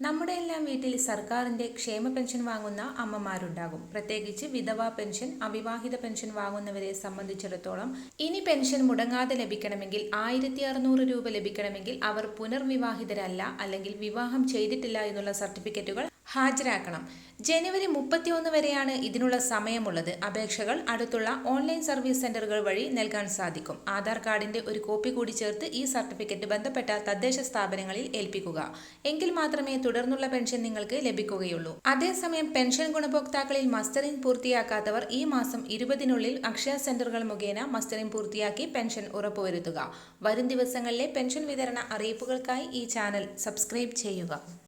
നമ്മുടെ എല്ലാം വീട്ടിൽ സർക്കാരിന്റെ ക്ഷേമ പെൻഷൻ വാങ്ങുന്ന അമ്മമാരുണ്ടാകും. പ്രത്യേകിച്ച് വിധവാ പെൻഷൻ അവിവാഹിത പെൻഷൻ വാങ്ങുന്നവരെ സംബന്ധിച്ചിടത്തോളം ഇനി പെൻഷൻ മുടങ്ങാതെ ലഭിക്കണമെങ്കിൽ ആയിരത്തി അറുന്നൂറ് രൂപ ലഭിക്കണമെങ്കിൽ അവർ പുനർവിവാഹിതരല്ല അല്ലെങ്കിൽ വിവാഹം ചെയ്തിട്ടില്ല എന്നുള്ള സർട്ടിഫിക്കറ്റുകൾ ഹാജരാക്കണം. ജനുവരി മുപ്പത്തിയൊന്ന് വരെയാണ് ഇതിനുള്ള സമയമുള്ളത്. അപേക്ഷകൾ അടുത്തുള്ള ഓൺലൈൻ സർവീസ് സെന്ററുകൾ വഴി നൽകാൻ സാധിക്കും. ആധാർ കാർഡിന്റെ ഒരു കോപ്പി കൂടി ചേർത്ത് ഈ സർട്ടിഫിക്കറ്റ് ബന്ധപ്പെട്ട തദ്ദേശ സ്ഥാപനങ്ങളിൽ ഏൽപ്പിക്കുക. എങ്കിൽ മാത്രമേ തുടർന്നുള്ള പെൻഷൻ നിങ്ങൾക്ക് ലഭിക്കുകയുള്ളൂ. അതേസമയം പെൻഷൻ ഗുണഭോക്താക്കളിൽ മസ്റ്ററിംഗ് പൂർത്തിയാക്കാത്തവർ ഈ മാസം ഇരുപതിനുള്ളിൽ അക്ഷയ സെന്ററുകൾ മുഖേന മസ്റ്ററിംഗ് പൂർത്തിയാക്കി പെൻഷൻ ഉറപ്പുവരുത്തുക. വരും ദിവസങ്ങളിലെ പെൻഷൻ വിതരണ അറിയിപ്പുകൾക്കായി ഈ ചാനൽ സബ്സ്ക്രൈബ് ചെയ്യുക.